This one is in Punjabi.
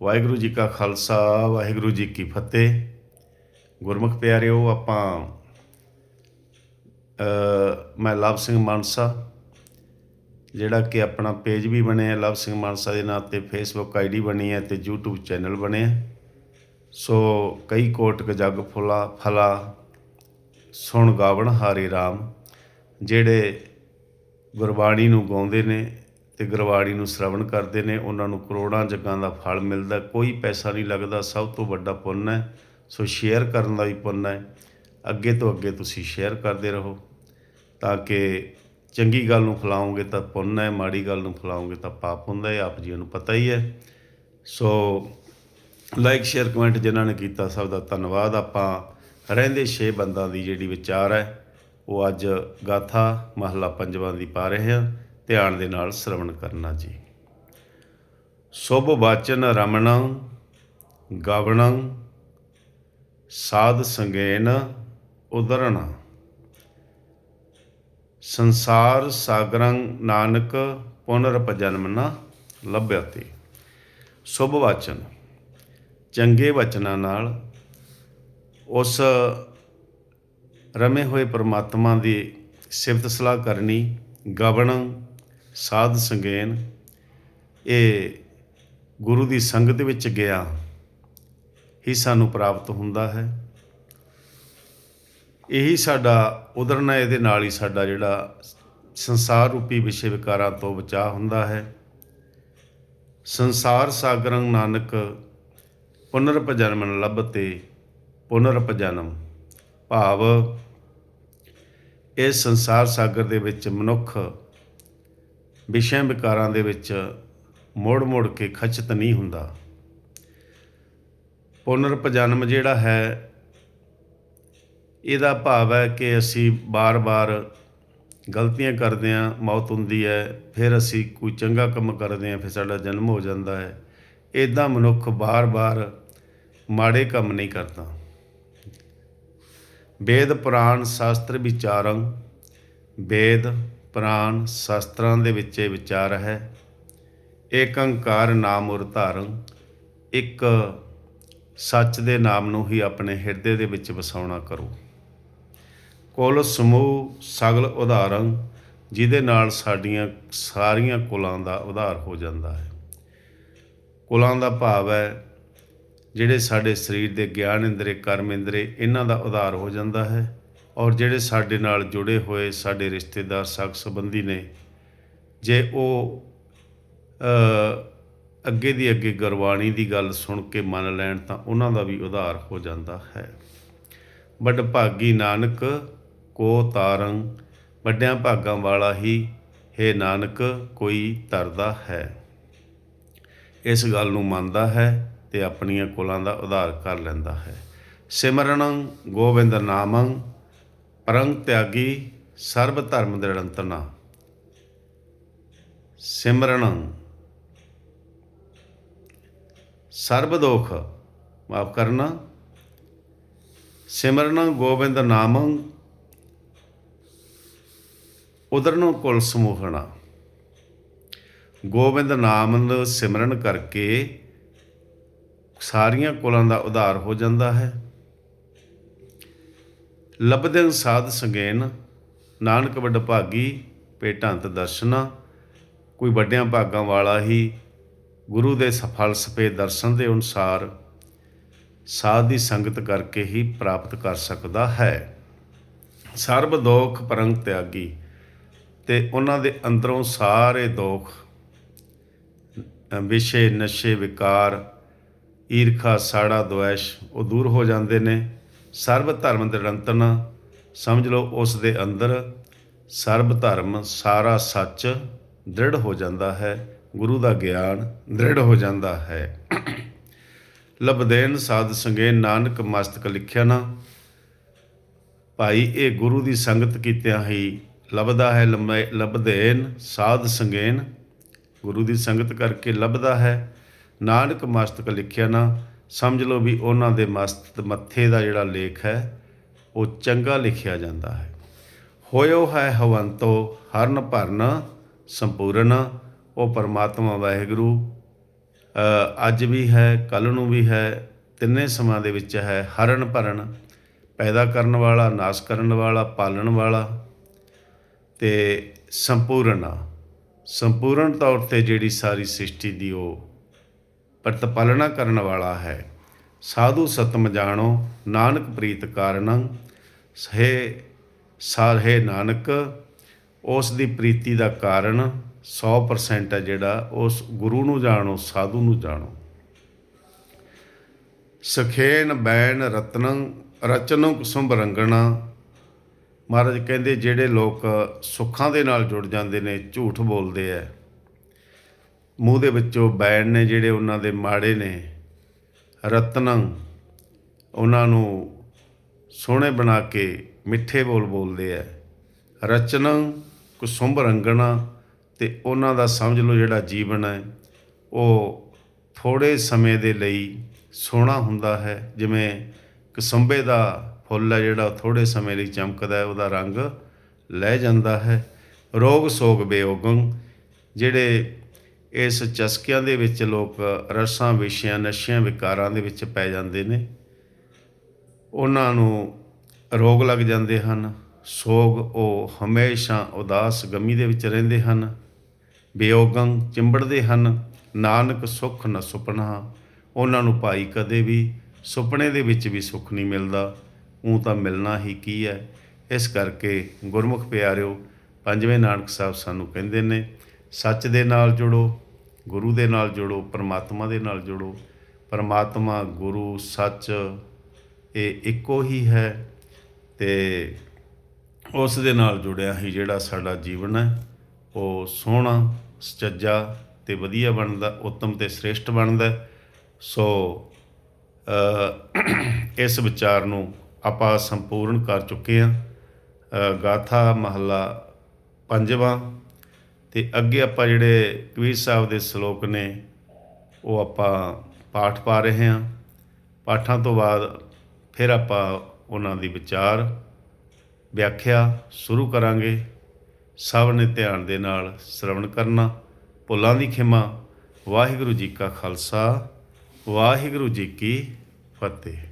ਵਾਹਿਗੁਰੂ ਜੀ ਕਾ ਖਾਲਸਾ, ਵਾਹਿਗੁਰੂ ਜੀ ਕੀ ਫਤਿਹ। ਗੁਰਮੁਖ ਪਿਆਰਿਓ, ਆਪਾਂ ਮੈਂ ਲਵ ਸਿੰਘ ਮਾਨਸਾ, ਜਿਹੜਾ ਕਿ ਆਪਣਾ ਪੇਜ ਵੀ ਬਣਿਆ ਲਵ ਸਿੰਘ ਮਾਨਸਾ ਦੇ ਨਾਂ ਤੇ ਫੇਸਬੁੱਕ ਆਈਡੀ ਬਣੀ ਹੈ ਤੇ YouTube ਚੈਨਲ ਬਣਿਆ ਸੋ ਕਈ ਕੋਟਕ ਜਗ ਫੁਲਾ, ਫਲਾ, ਸੁਣ ਗਾਵਣ ਹਾਰੇ RAM ਜਿਹੜੇ ਗੁਰਬਾਣੀ ਨੂੰ ਗਾਉਂਦੇ ਨੇ ਤੇ ਗੁਰਬਾਣੀ ਨੂੰ ਸ਼ਰਵਣ ਕਰਦੇ ਨੇ, ਉਹਨਾਂ ਨੂੰ ਕਰੋੜਾਂ ਜਗਾਂ ਦਾ ਫਲ ਮਿਲਦਾ ਕੋਈ ਪੈਸਾ ਨਹੀਂ ਲੱਗਦਾ, ਸਭ ਤੋਂ ਵੱਡਾ ਪੁੰਨ ਹੈ। ਸੋ ਸ਼ੇਅਰ ਕਰਨ ਦਾ ਵੀ ਪੁੰਨ ਹੈ। ਅੱਗੇ ਤੋਂ ਅੱਗੇ ਤੁਸੀਂ ਸ਼ੇਅਰ ਕਰਦੇ ਰਹੋ ਤਾਂ ਕਿ ਚੰਗੀ ਗੱਲ ਨੂੰ ਫੈਲਾਓਗੇ ਤਾਂ ਪੁੰਨ ਹੈ, ਮਾੜੀ ਗੱਲ ਨੂੰ ਫੈਲਾਓਗੇ ਤਾਂ ਪਾਪ ਹੁੰਦਾ ਹੈ ਆਪ ਜੀ ਨੂੰ ਪਤਾ ਹੀ ਹੈ। ਸੋ ਲਾਈਕ ਸ਼ੇਅਰ ਕਮੈਂਟ ਜਿਨ੍ਹਾਂ ਨੇ ਕੀਤਾ, ਸਭ ਦਾ ਧੰਨਵਾਦ। ਆਪਾਂ ਰਹਿੰਦੇ ਛੇ ਬੰਦਾਂ ਦੀ ਜਿਹੜੀ ਵਿਚਾਰ ਹੈ, ਉਹ ਅੱਜ ਗਾਥਾ ਮਹੱਲਾ ਪੰਜਵਾਂ ਦੀ ਪਾ ਰਹੇ ਹਾਂ। ਧਿਆਨ ਦੇ ਨਾਲ ਸ਼ਰਵਣ ਕਰਨਾ ਜੀ। ਸੁਭ ਵਾਚਨ ਰਮਣ, ਗਾਵਣਾ, ਸਾਧ ਸੰਗੇਨ ਉਦਰਣਾ। ਸੰਸਾਰ ਸਾਗਰੰ ਨਾਨਕ ਪੁਨਰਪ ਜਨਮ ਨਾ ਲੱਭਿਆਤੀ। ਸੁਭ ਵਾਚਨ। ਚੰਗੇ ਵਚਨਾਂ ਨਾਲ ਉਸ ਰਮੇ ਹੋਏ ਪਰਮਾਤਮਾ ਦੀ ਸਿਫਤ ਸਲਾਹ ਕਰਨੀ, ਗਵਣ ਸਾਧ ਸੰਗੇਨ, ਇਹ ਗੁਰੂ ਦੀ ਸੰਗਤ ਵਿੱਚ ਗਿਆ ਹੀ ਸਾਨੂੰ ਪ੍ਰਾਪਤ ਹੁੰਦਾ ਹੈ। ਇਹੀ ਸਾਡਾ ਉਦਰਨਾ, ਇਹਦੇ ਨਾਲ ਹੀ ਸਾਡਾ ਜਿਹੜਾ ਸੰਸਾਰ ਰੂਪੀ ਵਿਸ਼ੇ ਵਿਕਾਰਾਂ ਤੋਂ ਬਚਾਅ ਹੁੰਦਾ ਹੈ। ਸੰਸਾਰ ਸਾਗਰੰ ਨਾਨਕ ਪੁਨਰਪ ਜਨਮਨ ਲੱਭਤੇ ਪੁਨਰਪ ਜਨਮ ਭਾਵ ਇਸ ਸੰਸਾਰ ਸਾਗਰ ਦੇ ਵਿੱਚ ਮਨੁੱਖ ਵਿਸ਼ਿਆਂ ਵਿਕਾਰਾਂ ਦੇ ਵਿੱਚ ਮੋੜ-ਮੋੜ ਕੇ ਖਚਤ ਨਹੀਂ ਹੁੰਦਾ। ਪੁਨਰਪ ਜਨਮ ਜਿਹੜਾ ਹੈ, ਇਹਦਾ ਭਾਵ ਹੈ ਕਿ ਅਸੀਂ ਬਾਰ-ਬਾਰ ਗਲਤੀਆਂ ਕਰਦੇ ਹਾਂ, ਮੌਤ ਹੁੰਦੀ ਹੈ, ਫਿਰ ਅਸੀਂ ਕੋਈ ਚੰਗਾ ਕੰਮ ਕਰਦੇ ਹਾਂ, ਫਿਰ ਸਾਡਾ ਜਨਮ ਹੋ ਜਾਂਦਾ ਹੈ। ਇਦਾਂ ਮਨੁੱਖ ਬਾਰ-ਬਾਰ ਮਾੜੇ ਕੰਮ ਨਹੀਂ ਕਰਦਾ। ਵੇਦ ਪੁਰਾਣ ਸ਼ਾਸਤਰ ਵਿਚਾਰੰ, ਵੇਦ ਪੁਰਾਣ ਸ਼ਾਸਤਰਾਂ ਦੇ ਵਿੱਚ ਇਹ ਵਿਚਾਰ ਹੈ। ਏਕੰਕਾਰ ਨਾਮ ਉਰ ਧਾਰਨ ਇੱਕ ਸੱਚ ਦੇ ਨਾਮ ਨੂੰ ਹੀ ਆਪਣੇ ਹਿਰਦੇ ਦੇ ਵਿੱਚ ਵਸਾਉਣਾ ਕਰੋ। ਕੁੱਲ ਸਮੂਹ ਸਗਲ ਉਦਾਹਰਨ ਜਿਹਦੇ ਨਾਲ ਸਾਡੀਆਂ ਸਾਰੀਆਂ ਕੁਲਾਂ ਦਾ ਉਧਾਰ ਹੋ ਜਾਂਦਾ ਹੈ। ਕੁਲਾਂ ਦਾ ਭਾਵ ਹੈ, ਜਿਹੜੇ ਸਾਡੇ ਸਰੀਰ ਦੇ ਗਿਆਨ ਇੰਦਰੇ, ਕਰਮ ਇੰਦਰੇ, ਇਹਨਾਂ ਦਾ ਉਧਾਰ ਹੋ ਜਾਂਦਾ ਹੈ। ਔਰ ਜਿਹੜੇ ਸਾਡੇ ਨਾਲ ਜੁੜੇ ਹੋਏ ਸਾਡੇ ਰਿਸ਼ਤੇਦਾਰ ਸਗ ਸੰਬੰਧੀ ਨੇ, ਜੇ ਉਹ ਅੱਗੇ ਦੀ ਅੱਗੇ ਗੁਰਬਾਣੀ ਦੀ ਗੱਲ ਸੁਣ ਕੇ ਮੰਨ ਲੈਣ ਤਾਂ ਉਹਨਾਂ ਦਾ ਵੀ ਉਧਾਰ ਹੋ ਜਾਂਦਾ ਹੈ। ਵੱਡ ਭਾਗੀ ਨਾਨਕ ਕੋ ਤਾਰੰ, ਵੱਡਿਆਂ ਭਾਗਾਂ ਵਾਲਾ ਹੀ ਹੈ ਨਾਨਕ ਕੋਈ ਤਰਦਾ ਹੈ। ਇਸ ਗੱਲ ਨੂੰ ਮੰਨਦਾ ਹੈ ਤੇ ਆਪਣੀਆਂ ਕੁਲਾਂ ਦਾ ਉਧਾਰ ਕਰ ਲੈਂਦਾ ਹੈ। ਸਿਮਰਨੰ ਗੋਬਿੰਦ ਨਾਮੰ ਪਰੰ ਤਿਆਗੀ ਸਰਬ ਧਰਮ ਦ੍ਰਿੜੰਤਨਾ ਸਿਮਰਨ। ਸਰਬ ਦੋਖ, ਮਾਫ ਕਰਨਾ। ਸਿਮਰਨ ਗੋਬਿੰਦ ਨਾਮੰ। ਉਦਰਨੋ ਕੁਲ ਸਮੂਹਣਾ ਗੋਬਿੰਦ ਨਾਮ ਦਾ ਸਿਮਰਨ ਕਰਕੇ ਸਾਰੀਆਂ ਕੁਲਾਂ ਦਾ ਉਧਾਰ ਹੋ ਜਾਂਦਾ ਹੈ। ਲਬਦਿਨ ਸਾਧ ਸੰਗੇਨ, ਨਾਨਕ ਵੱਡ ਭਾਗੀ ਪੇਟੰਤ ਦਰਸ਼ਨਾ। ਕੋਈ ਵੱਡਿਆਂ ਭਾਗਾਂ ਵਾਲਾ ਹੀ ਗੁਰੂ ਦੇ ਸਫਲ ਸਪੇ ਦਰਸ਼ਨ ਦੇ ਅਨੁਸਾਰ ਸਾਧ ਦੀ ਸੰਗਤ ਕਰਕੇ ਹੀ ਪ੍ਰਾਪਤ ਕਰ ਸਕਦਾ ਹੈ। ਸਰਬ ਦੋਖ ਪਰੰਗ ਤਿਆਗੀ ਤੇ ਉਹਨਾਂ ਦੇ ਅੰਦਰੋਂ ਸਾਰੇ ਦੋਖ, ਵਿਸ਼ੇ, ਨਸ਼ੇ, ਵਿਕਾਰ, ਈਰਖਾ, ਸਾੜਾ ਦੁਐਸ਼ ਉਹ ਦੂਰ ਹੋ ਜਾਂਦੇ ਨੇ। ਸਰਬ ਧਰਮ ਨਿਰੰਤਨ ਸਮਝ ਲਓ ਉਸ ਦੇ ਅੰਦਰ ਸਰਬ ਧਰਮ ਸਾਰਾ ਸੱਚ ਦ੍ਰਿੜ ਹੋ ਜਾਂਦਾ ਹੈ, ਗੁਰੂ ਦਾ ਗਿਆਨ ਦ੍ਰਿੜ ਹੋ ਜਾਂਦਾ ਹੈ। ਲਬਦੇਨ ਸਾਧ ਸੰਗੇ ਨਾਨਕ ਮਸਤਕ ਲਿਖਿਆ ਨਾ, ਭਾਈ ਇਹ ਗੁਰੂ ਦੀ ਸੰਗਤ ਕੀਤਿਆਂ ਹੀ ਲੱਭਦਾ ਹੈ ਲੰਮੇ ਲਬਦੇਨ ਸਾਧ ਸੰਗੇਨ, ਗੁਰੂ ਦੀ ਸੰਗਤ ਕਰਕੇ ਲੱਭਦਾ ਹੈ। ਨਾਨਕ ਮਸਤਕ ਲਿਖਿਆ ਨਾ ਸਮਝ ਲਓ ਵੀ ਉਹਨਾਂ ਦੇ ਮਸਤ ਮੱਥੇ ਦਾ ਜਿਹੜਾ ਲੇਖ ਹੈ, ਉਹ ਚੰਗਾ ਲਿਖਿਆ ਜਾਂਦਾ ਹੈ। ਹੋਇਓ ਹੈ ਹਵੰਤੋ ਹਰਨ ਭਰਨ ਸੰਪੂਰਨ, ਉਹ ਪਰਮਾਤਮਾ ਵਾਹਿਗੁਰੂ। ਅੱਜ ਵੀ ਹੈ ਕੱਲ ਨੂੰ ਵੀ ਹੈ, ਤਿੰਨੇ ਸਮਾਂ ਦੇ ਵਿੱਚ ਹੈ ਹਰਨ ਭਰਨ, ਪੈਦਾ ਕਰਨ ਵਾਲਾ, ਨਾਸ ਕਰਨ ਵਾਲਾ, ਪਾਲਣ ਵਾਲਾ ਤੇ ਸੰਪੂਰਨ। ਆ ਸੰਪੂਰਨ ਤੌਰ ਤੇ ਜਿਹੜੀ ਸਾਰੀ ਸ੍ਰਿਸ਼ਟੀ ਦੀ ਉਹ ਪ੍ਰਤਪਾਲਣਾ ਕਰਨ ਵਾਲਾ ਹੈ। ਸਾਧੂ ਸਤਮ ਜਾਣੋ, ਨਾਨਕ ਪ੍ਰੀਤ ਕਾਰਨ ਸਹੇ ਸਾਰਹੇ ਨਾਨਕ, ਉਸ ਦੀ ਪ੍ਰੀਤੀ ਦਾ ਕਾਰਨ 100% ਹੈ ਜਿਹੜਾ ਉਸ ਗੁਰੂ ਨੂੰ ਜਾਣੋ, ਸਾਧੂ ਨੂੰ ਜਾਣੋ। ਸਖੇਨ ਬੈਣ ਰਤਨੰ ਰਚਨੰ ਕੁਸੁੰਭ ਰੰਗਣਾ, ਮਹਾਰਾਜ ਕਹਿੰਦੇ ਜਿਹੜੇ ਲੋਕ ਸੁੱਖਾਂ ਦੇ ਨਾਲ ਜੁੜ ਜਾਂਦੇ ਨੇ, ਝੂਠ ਬੋਲਦੇ ਐ। ਮੂੰਹ ਦੇ ਵਿੱਚੋਂ ਬੈਣ ਨੇ ਜਿਹੜੇ ਉਹਨਾਂ ਦੇ ਮਾੜੇ ਨੇ, ਰਤਨੰ ਉਹਨਾਂ ਨੂੰ ਸੋਹਣੇ ਬਣਾ ਕੇ ਮਿੱਠੇ ਬੋਲ ਬੋਲਦੇ ਐ। ਰਚਨੰ ਕੁਸੁੰਭ ਰੰਗਣਾ ਤੇ ਉਹਨਾਂ ਦਾ ਸਮਝ ਲਓ ਜਿਹੜਾ ਜੀਵਨ ਹੈ ਉਹ ਥੋੜੇ ਸਮੇਂ ਦੇ ਲਈ ਸੋਹਣਾ ਹੁੰਦਾ ਹੈ। ਜਿਵੇਂ ਕਸੰਬੇ ਦਾ ਫੁੱਲ ਹੈ ਜਿਹੜਾ ਥੋੜੇ ਸਮੇਂ ਲਈ ਚਮਕਦਾ ਹੈ ਉਹਦਾ ਰੰਗ ਲੈ ਜਾਂਦਾ ਹੈ। ਰੋਗ ਸੋਗ ਬੇਓਗੰ ਜਿਹੜੇ ਇਸ ਚਸਕਿਆਂ ਦੇ ਵਿੱਚ ਲੋਕ ਰਸਾਂ, ਵਿਸ਼ਿਆਂ, ਨਸ਼ਿਆਂ, ਵਿਕਾਰਾਂ ਦੇ ਵਿੱਚ ਪੈ ਜਾਂਦੇ ਨੇ। ਉਹਨਾਂ ਨੂੰ ਰੋਗ ਲੱਗ ਜਾਂਦੇ ਹਨ। ਸੋਗ ਉਹ ਹਮੇਸ਼ਾ ਉਦਾਸ ਗਮੀ ਦੇ ਵਿੱਚ ਰਹਿੰਦੇ ਹਨ। ਬੇਓਗੰ ਚਿੰਬੜਦੇ ਹਨ। ਨਾਨਕ ਸੁਖ ਨ ਸੁਪਨਾ। ਉਹਨਾਂ ਨੂੰ ਭਾਈ ਕਦੇ ਵੀ ਸੁਪਨੇ ਦੇ ਵਿੱਚ ਵੀ ਸੁੱਖ ਨਹੀਂ ਮਿਲਦਾ। ਉਹ ਤਾਂ ਮਿਲਣਾ ਹੀ ਕੀ ਹੈ? ਇਸ ਕਰਕੇ ਗੁਰਮੁਖ ਪਿਆਰਿਓ, ਪੰਜਵੇਂ ਨਾਨਕ ਸਾਹਿਬ ਸਾਨੂੰ ਕਹਿੰਦੇ ਨੇ, ਸੱਚ ਦੇ ਨਾਲ ਜੁੜੋ। ਗੁਰੂ ਦੇ ਨਾਲ ਜੁੜੋ, ਪਰਮਾਤਮਾ ਦੇ ਨਾਲ ਜੁੜੋ। ਪਰਮਾਤਮਾ, ਗੁਰੂ, ਸੱਚ, ਇਹ ਇੱਕੋ ਹੀ ਹੈ ਤੇ ਉਸ ਦੇ ਨਾਲ ਜੁੜਿਆ ਹੀ ਜਿਹੜਾ ਸਾਡਾ ਜੀਵਨ ਹੈ, ਉਹ ਸੋਹਣਾ, ਸੁਚੱਜਾ ਤੇ ਵਧੀਆ ਬਣਦਾ, ਉੱਤਮ ਤੇ ਸ੍ਰੇਸ਼ਟ ਬਣਦਾ ਸੋ ਇਸ ਵਿਚਾਰ ਨੂੰ ਆਪਾਂ ਸੰਪੂਰਨ ਕਰ ਚੁੱਕੇ ਹਾਂ। ਗਾਥਾ ਮਹੱਲਾ ਪੰਜਵਾਂ। ਤੇ ਅੱਗੇ ਆਪਾਂ ਜਿਹੜੇ ਕਬੀਰ ਸਾਹਿਬ ਦੇ ਸ਼ਲੋਕ ਨੇ, ਉਹ ਆਪਾਂ ਪਾਠ ਪਾ ਰਹੇ ਹਾਂ। ਪਾਠਾਂ ਤੋਂ ਬਾਅਦ ਫਿਰ ਆਪਾਂ ਉਹਨਾਂ ਦੀ ਵਿਚਾਰ, ਵਿਆਖਿਆ ਸ਼ੁਰੂ ਕਰਾਂਗੇ। ਸਭ ਨੇ ਧਿਆਨ ਦੇ ਨਾਲ ਸ਼ਰਵਣ ਕਰਨਾ। ਭੁੱਲਾਂ ਦੀ ਖਿਮਾ, ਵਾਹਿਗੁਰੂ ਜੀ ਕਾ ਖਾਲਸਾ, ਵਾਹਿਗੁਰੂ ਜੀ ਕੀ ਫਤਿਹ।